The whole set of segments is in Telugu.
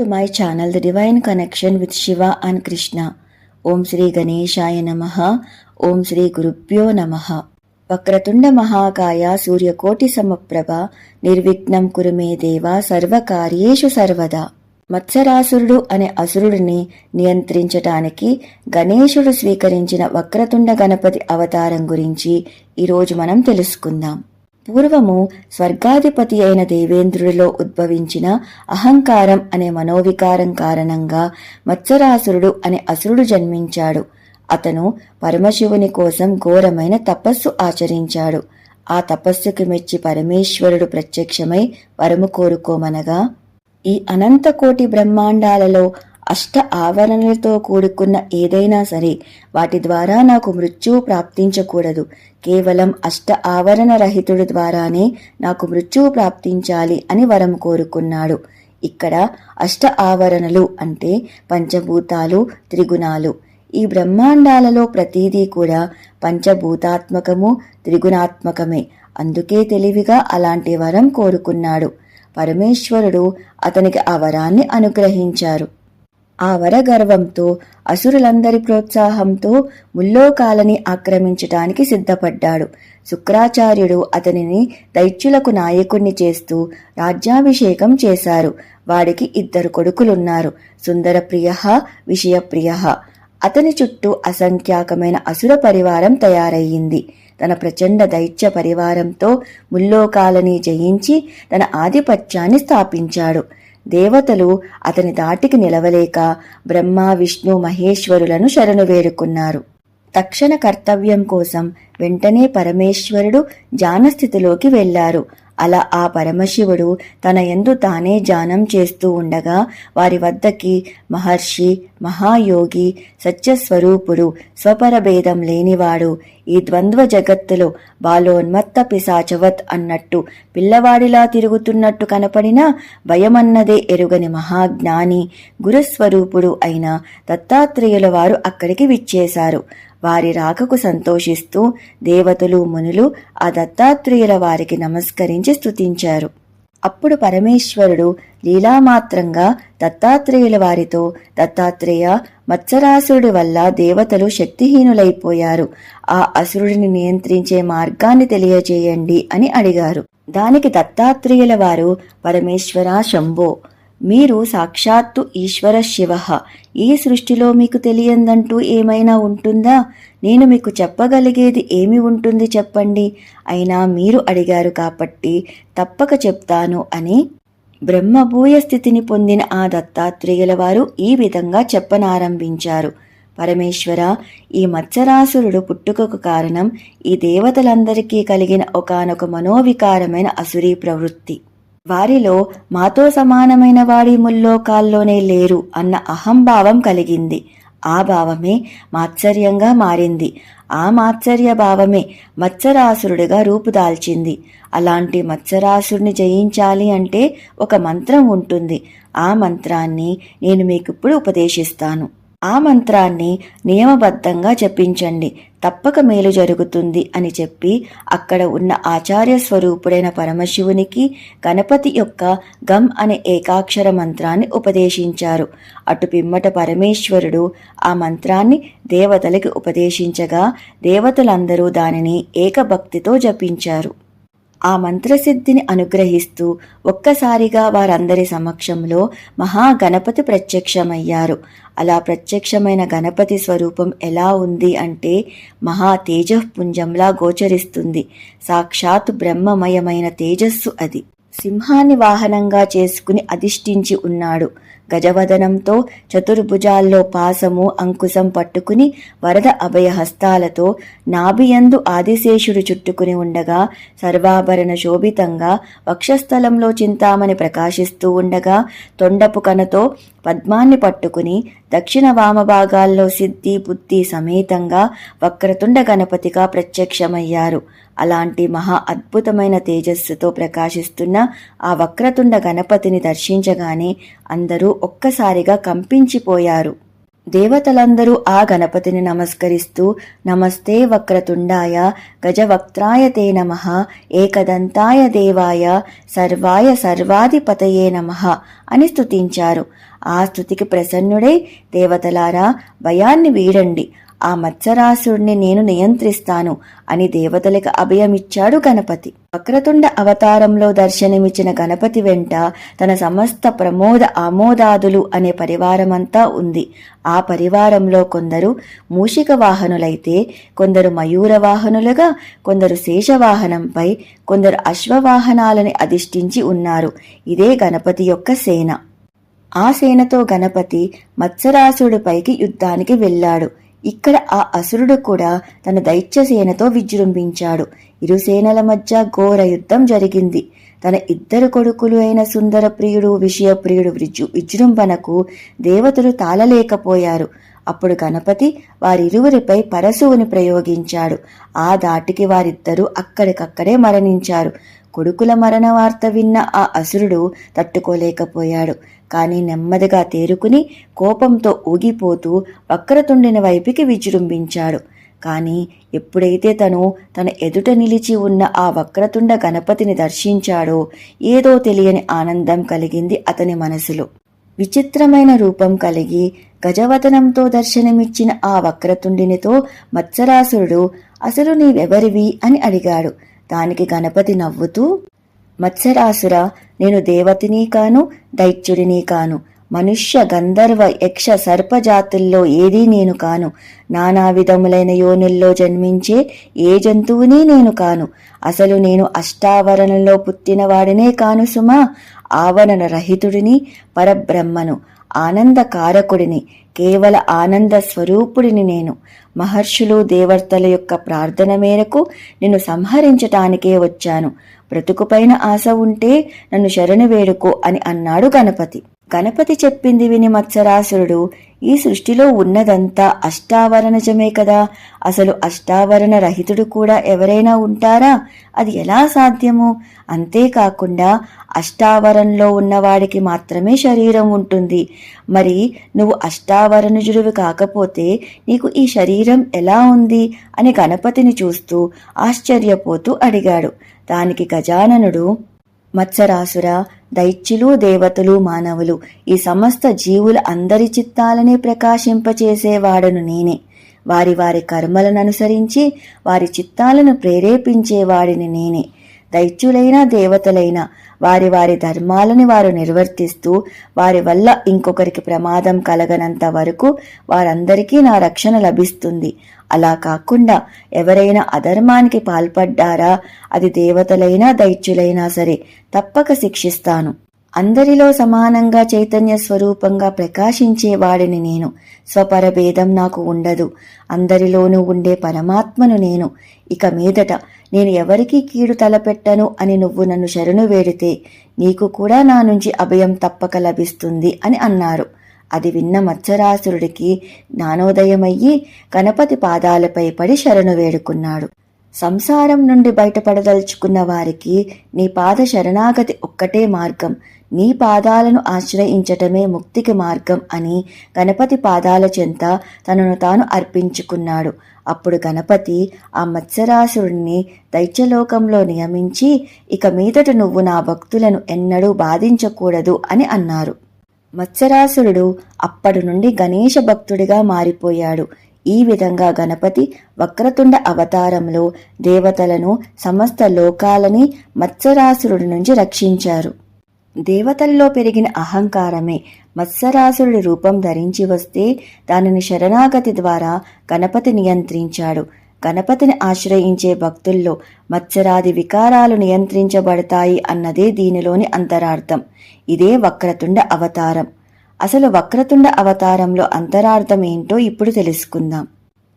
To my channel the divine connection with Shiva and Krishna Om Shri గణేశాయ నమ. ఓం శ్రీ గురుభ్యో నమ. వక్రతుండ మహాకాయ సూర్యకోటి సమప్రభ. నిర్విఘ్నం కురుమే దేవ సర్వకార్యేషు సర్వదా. మత్సరాసురుడు అనే అసురుడిని నియంత్రించటానికి గణేశుడు స్వీకరించిన వక్రతుండ గణపతి అవతారం గురించి ఈరోజు మనం తెలుసుకుందాం. పూర్వము స్వర్గాధిపతి అయిన దేవేంద్రుడిలో ఉద్భవించిన అహంకారం అనే మనోవికారం కారణంగా మత్సరాసురుడు అనే అసురుడు జన్మించాడు. అతను పరమశివుని కోసం ఘోరమైన తపస్సు ఆచరించాడు. ఆ తపస్సుకి మెచ్చి పరమేశ్వరుడు ప్రత్యక్షమై వరము కోరుకోమనగా ఈ అనంతకోటి బ్రహ్మాండాలలో అష్ట ఆవరణలతో కూడుకున్న ఏదైనా సరే వాటి ద్వారా నాకు మృత్యువు ప్రాప్తించకూడదు. కేవలం అష్ట ఆవరణ రహితుడి ద్వారానే నాకు మృత్యువు ప్రాప్తించాలి అని వరం కోరుకున్నాడు. ఇక్కడ అష్ట ఆవరణలు అంటే పంచభూతాలు త్రిగుణాలు. ఈ బ్రహ్మాండాలలో ప్రతిదీ కూడా పంచభూతాత్మకము త్రిగుణాత్మకమే. అందుకే తెలివిగా అలాంటి వరం కోరుకున్నాడు. పరమేశ్వరుడు అతనికి ఆ వరాన్ని అనుగ్రహించారు. ఆ వరగర్వంతో అసురులందరి ప్రోత్సాహంతో ముల్లోకాలని ఆక్రమించటానికి సిద్ధపడ్డాడు. శుక్రాచార్యుడు అతనిని దైత్యులకు నాయకుణ్ణి చేస్తూ రాజ్యాభిషేకం చేశారు. వాడికి ఇద్దరు కొడుకులున్నారు. సుందరప్రియ విషయప్రియ. అతని చుట్టూ అసంఖ్యాకమైన అసుర పరివారం తయారయ్యింది. తన ప్రచండ దైత్య పరివారంతో ముల్లోకాలని జయించి తన ఆధిపత్యాన్ని స్థాపించాడు. దేవతలు అతని దాటికి నిలవలేక బ్రహ్మ విష్ణు మహేశ్వరులను శరణు వేడుకున్నారు. తక్షణ కర్తవ్యం కోసం వెంటనే పరమేశ్వరుడు జానస్థితిలోకి వెళ్ళారు అలా ఆ పరమశివుడు తన ఎందు తానే జానం చేస్తూ ఉండగా వారి వద్దకి మహర్షి మహాయోగి సత్యస్వరూపుడు స్వపరభేదం లేనివాడు ఈ ద్వంద్వ జగత్తులో బాలోన్మత్త పిశాచవత్ అన్నట్టు పిల్లవాడిలా తిరుగుతున్నట్టు కనపడినా భయమన్నదే ఎరుగని మహాజ్ఞాని గురుస్వరూపుడు అయిన దత్తాత్రేయుల వారు అక్కడికి విచ్చేశారు. వారి రాకకు సంతోషిస్తూ దేవతలు మునులు ఆ దత్తాత్రేయుల వారికి నమస్కరించి స్తుతించారు. అప్పుడు పరమేశ్వరుడు లీలామాత్రంగా దత్తాత్రేయుల వారితో దత్తాత్రేయ మత్సరాసురుడి వల్ల దేవతలు శక్తిహీనులైపోయారు. ఆ అసురుడిని నియంత్రించే మార్గాన్ని తెలియజేయండి అని అడిగారు. దానికి దత్తాత్రేయుల వారు పరమేశ్వర శంభో మీరు సాక్షాత్తు ఈశ్వర శివ. ఈ సృష్టిలో మీకు తెలియందంటూ ఏమైనా ఉంటుందా? నేను మీకు చెప్పగలిగేది ఏమి ఉంటుంది చెప్పండి. అయినా మీరు అడిగారు కాబట్టి తప్పక చెప్తాను అని బ్రహ్మభూయ స్థితిని పొందిన ఆ దత్తాత్రేయుల వారు ఈ విధంగా చెప్పనారంభించారు. పరమేశ్వర ఈ మత్సరాసురుడు పుట్టుకకు కారణం ఈ దేవతలందరికీ కలిగిన ఒకనొక మనోవికారమైన అసురీ ప్రవృత్తి. వారిలో మాతో సమానమైన వాడి ముల్లోకాల్లోనే లేరు అన్న అహంభావం కలిగింది. ఆ భావమే మాత్సర్యంగా మారింది. ఆ మాత్సర్య భావమే మత్సరాసురుడిగా రూపుదాల్చింది. అలాంటి మత్సరాసురుని జయించాలి అంటే ఒక మంత్రం ఉంటుంది. ఆ మంత్రాన్ని నేను మీకిప్పుడు ఉపదేశిస్తాను. ఆ మంత్రాన్ని నియమబద్ధంగా జపించండి. తప్పక మేలు జరుగుతుంది అని చెప్పి అక్కడ ఉన్న ఆచార్య స్వరూపుడైన పరమశివునికి గణపతి యొక్క గమ్ అనే ఏకాక్షర మంత్రాన్ని ఉపదేశించారు. అటు పిమ్మట పరమేశ్వరుడు ఆ మంత్రాన్ని దేవతలకి ఉపదేశించగా దేవతలందరూ దానిని ఏకభక్తితో జపించారు. ఆ మంత్రసిద్ధిని అనుగ్రహిస్తూ ఒక్కసారిగా వారందరి సమక్షంలో మహాగణపతి ప్రత్యక్షమయ్యారు. అలా ప్రత్యక్షమైన గణపతి స్వరూపం ఎలా ఉంది అంటే మహా తేజఃపుంజంలా గోచరిస్తుంది. సాక్షాత్ బ్రహ్మమయమైన తేజస్సు అది. సింహాన్ని వాహనంగా చేసుకుని అధిష్ఠించి ఉన్నాడు. గజవదనంతో చతుర్భుజాల్లో పాసము అంకుశం పట్టుకుని వరద అభయ హస్తాలతో నాభియందు ఆదిశేషుడు చుట్టుకుని ఉండగా సర్వాభరణ శోభితంగా వక్షస్థలంలో చింతామణి ప్రకాశిస్తూ ఉండగా తొండపు కనతో పద్మాన్ని పట్టుకుని దక్షిణ వామభాగాల్లో సిద్ధి బుద్ధి సమేతంగా వక్రతుండ గణపతిగా ప్రత్యక్షమయ్యారు. అలాంటి మహా అద్భుతమైన తేజస్సుతో ప్రకాశిస్తున్న ఆ వక్రతుండ గణపతిని దర్శించగానే అందరూ ఒక్కసారిగా కంపించిపోయారు. దేవతలందరూ ఆ గణపతిని నమస్కరిస్తూ నమస్తే వక్రతుండాయ గజవక్త్రాయ తే నమ ఏకదంతాయ దేవాయ సర్వాయ సర్వాధిపతయే నమ అని స్తుతించారు. ఆ స్థుతికి ప్రసన్నుడై దేవతలారా భయాన్ని వీడండి. ఆ మత్సరాసుడిని నేను నియంత్రిస్తాను అని దేవతలకు అభయమిచ్చాడు గణపతి. వక్రతుండ అవతారంలో దర్శనమిచ్చిన గణపతి వెంట తన సమస్త ప్రమోద ఆమోదాదులు అనే పరివారమంతా ఉంది. ఆ పరివారంలో కొందరు మూషిక వాహనులైతే కొందరు మయూర వాహనులుగా కొందరు శేషవాహనంపై కొందరు అశ్వవాహనాలని అధిష్ఠించి ఉన్నారు. ఇదే గణపతి యొక్క సేన. ఆ సేనతో గణపతి మత్సరాసుడిపైకి యుద్ధానికి వెళ్ళాడు. ఇక్కడ ఆ అసురుడు కూడా తన దైత్య సేనతో విజృంభించాడు. ఇరు సేనల మధ్య ఘోర యుద్ధం జరిగింది. తన ఇద్దరు కొడుకులు అయిన సుందర ప్రియుడు విషయప్రియుడు విజృ విజృంభణకు దేవతలు తాళలేకపోయారు. అప్పుడు గణపతి వారిరువురిపై పరశువుని ప్రయోగించాడు. ఆ దాటికి వారిద్దరూ అక్కడికక్కడే మరణించారు. కొడుకుల మరణ వార్త విన్న ఆ అసురుడు తట్టుకోలేకపోయాడు. కానీ నెమ్మదిగా తేరుకుని కోపంతో ఊగిపోతూ వక్రతుండిని వైపుకి విజృంభించాడు. కానీ ఎప్పుడైతే తను తన ఎదుట నిలిచి ఉన్న ఆ వక్రతుండ గణపతిని దర్శించాడో ఏదో తెలియని ఆనందం కలిగింది అతని మనసులో. విచిత్రమైన రూపం కలిగి గజవతనంతో దర్శనమిచ్చిన ఆ వక్రతుండినితో మత్సరాసురుడు అసలు నీవెవరివి అని అడిగాడు. దానికి గణపతి నవ్వుతూ మత్సరాసుర నేను దేవతిని కాను దైత్యుడిని కాను. మనుష్య గంధర్వ యక్ష సర్పజాతుల్లో ఏదీ నేను కాను. నానా విధములైన యోనుల్లో జన్మించే ఏ జంతువుని నేను కాను. అసలు నేను అష్టావరణలో పుట్టినవాడినే కాను సుమా. ఆవరణ రహితుడిని పరబ్రహ్మను. ఆనందకారకుడిని కేవల ఆనంద స్వరూపుడిని నేను. మహర్షులు దేవర్తల యొక్క ప్రార్థన మేరకు నిన్ను సంహరించటానికే వచ్చాను. బ్రతుకుపైన ఆశ ఉంటే నన్ను శరణు వేడుకో అని అన్నాడు గణపతి. గణపతి చెప్పింది విని మత్సరాసురుడు ఈ సృష్టిలో ఉన్నదంతా అష్టావరణజమే కదా. అసలు అష్టావరణ రహితుడు కూడా ఎవరైనా ఉంటారా? అది ఎలా సాధ్యము? అంతేకాకుండా అష్టావరణలో ఉన్నవాడికి మాత్రమే శరీరం ఉంటుంది. మరి నువ్వు అష్టావరణజుడివి కాకపోతే నీకు ఈ శరీరం ఎలా ఉంది? అని గణపతిని చూస్తూ ఆశ్చర్యపోతూ అడిగాడు. దానికి గజాననుడు మత్సరాసుర దైత్యులు దేవతలు మానవులు. ఈ సమస్త జీవుల అందరి చిత్తాలనే ప్రకాశింపచేసేవాడను నేనే. వారి వారి కర్మలను అనుసరించి వారి చిత్తాలను ప్రేరేపించేవాడిని నేనే. దైత్యులైన దేవతలైన వారి వారి ధర్మాలని వారు నిర్వర్తిస్తూ వారి వల్ల ఇంకొకరికి ప్రమాదం కలగనంత వరకు వారందరికీ నా రక్షణ లభిస్తుంది. అలా కాకుండా ఎవరైనా అధర్మానికి పాల్పడ్డారా అది దేవతలైనా దైత్యులైనా సరే తప్పక శిక్షిస్తాను. అందరిలో సమానంగా చైతన్య స్వరూపంగా ప్రకాశించేవాడిని నేను. స్వపరభేదం నాకు ఉండదు. అందరిలోనూ ఉండే పరమాత్మను నేను. ఇక మీదట నేను ఎవరికీ కీడు తలపెట్టను అని నువ్వు నన్ను శరణు వేడితే నీకు కూడా నా నుంచి అభయం తప్పక లభిస్తుంది అని అన్నారు. అది విన్న మత్సరాసురుడికి జ్ఞానోదయమయ్యి గణపతి పాదాలపై పడి శరణు వేడుకున్నాడు. సంసారం నుండి బయటపడదలుచుకున్న వారికి నీ పాద శరణాగతి ఒక్కటే మార్గం. నీ పాదాలను ఆశ్రయించటమే ముక్తికి మార్గం అని గణపతి పాదాల చెంత తనను తాను అర్పించుకున్నాడు. అప్పుడు గణపతి ఆ మత్సరాసురుణ్ణి దైత్యలోకంలో నియమించి ఇక మీదట నువ్వు నా భక్తులను ఎన్నడూ బాధించకూడదు అని అన్నారు. మత్సరాసురుడు అప్పటి నుండి గణేష భక్తుడిగా మారిపోయాడు. ఈ విధంగా గణపతి వక్రతుండ అవతారంలో దేవతలను సమస్త లోకాలని మత్సరాసురుడి నుంచి రక్షించారు. దేవతల్లో పెరిగిన అహంకారమే మత్సరాసురుడి రూపం ధరించి వస్తే దానిని శరణాగతి ద్వారా గణపతి నియంత్రించాడు. గణపతిని ఆశ్రయించే భక్తుల్లో మత్సరాది వికారాలు నియంత్రించబడతాయి అన్నదే దీనిలోని అంతరార్థం. ఇదే వక్రతుండ అవతారం. అసలు వక్రతుండ అవతారంలో అంతరార్థం ఏంటో ఇప్పుడు తెలుసుకుందాం.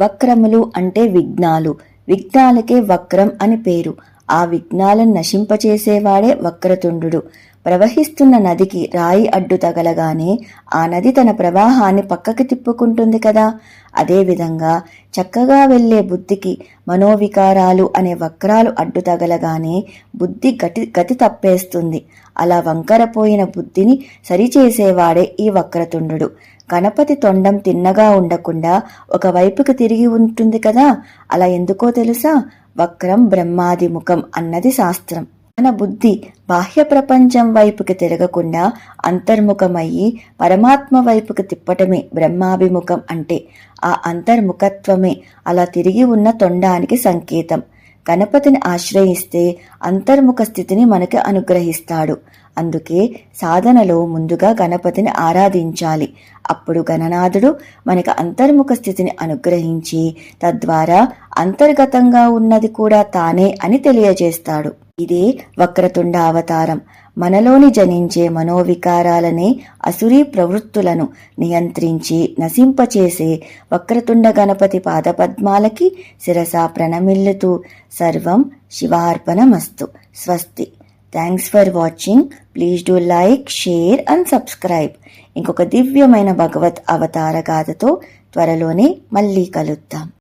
వక్రములు అంటే విఘ్నాలు. విఘ్నాలకే వక్రం అని పేరు. ఆ విఘ్నాలను నశింపచేసేవాడే వక్రతుండు. ప్రవహిస్తున్న నదికి రాయి అడ్డు తగలగానే ఆ నది తన ప్రవాహాన్ని పక్కకి తిప్పుకుంటుంది కదా. అదేవిధంగా చక్కగా వెళ్ళే బుద్ధికి మనోవికారాలు అనే వక్రాలు అడ్డు తగలగానే బుద్ధి గతి గతి తప్పేస్తుంది. అలా వంకరపోయిన బుద్ధిని సరిచేసేవాడే ఈ వక్రతుండు. గణపతి తొండం తిన్నగా ఉండకుండా ఒకవైపుకి తిరిగి ఉంటుంది కదా. అలా ఎందుకో తెలుసా? వక్రం బ్రహ్మాది ముఖం అన్నది శాస్త్రం. మన బుద్ధి బాహ్య ప్రపంచం వైపుకి తిరగకుండా అంతర్ముఖమయ్యి పరమాత్మ వైపుకి తిప్పటమే బ్రహ్మాభిముఖం అంటే ఆ అంతర్ముఖత్వమే అలా తిరిగి ఉన్న తొండానికి సంకేతం. గణపతిని ఆశ్రయిస్తే అంతర్ముఖ స్థితిని మనకి అనుగ్రహిస్తాడు. అందుకే సాధనలో ముందుగా గణపతిని ఆరాధించాలి. అప్పుడు గణనాథుడు మనకి అంతర్ముఖ స్థితిని అనుగ్రహించి తద్వారా అంతర్గతంగా ఉన్నది కూడా తానే అని తెలియజేస్తాడు. ఇదే వక్రతుండ అవతారం మనలోని జనించే మనోవికారాలనే అసురీ ప్రవృత్తులను నియంత్రించి నశింపచేసే వక్రతుండ గణపతి పాదపద్మాలకి శిరస ప్రణమిల్లుతూ సర్వం శివార్పణమస్తు. స్వస్తి. Thanks for watching. Please do like share and subscribe. ఇంకొక దివ్యమైన భగవత్ అవతార గాథతో త్వరలోనే మళ్ళీ కలుద్దాం.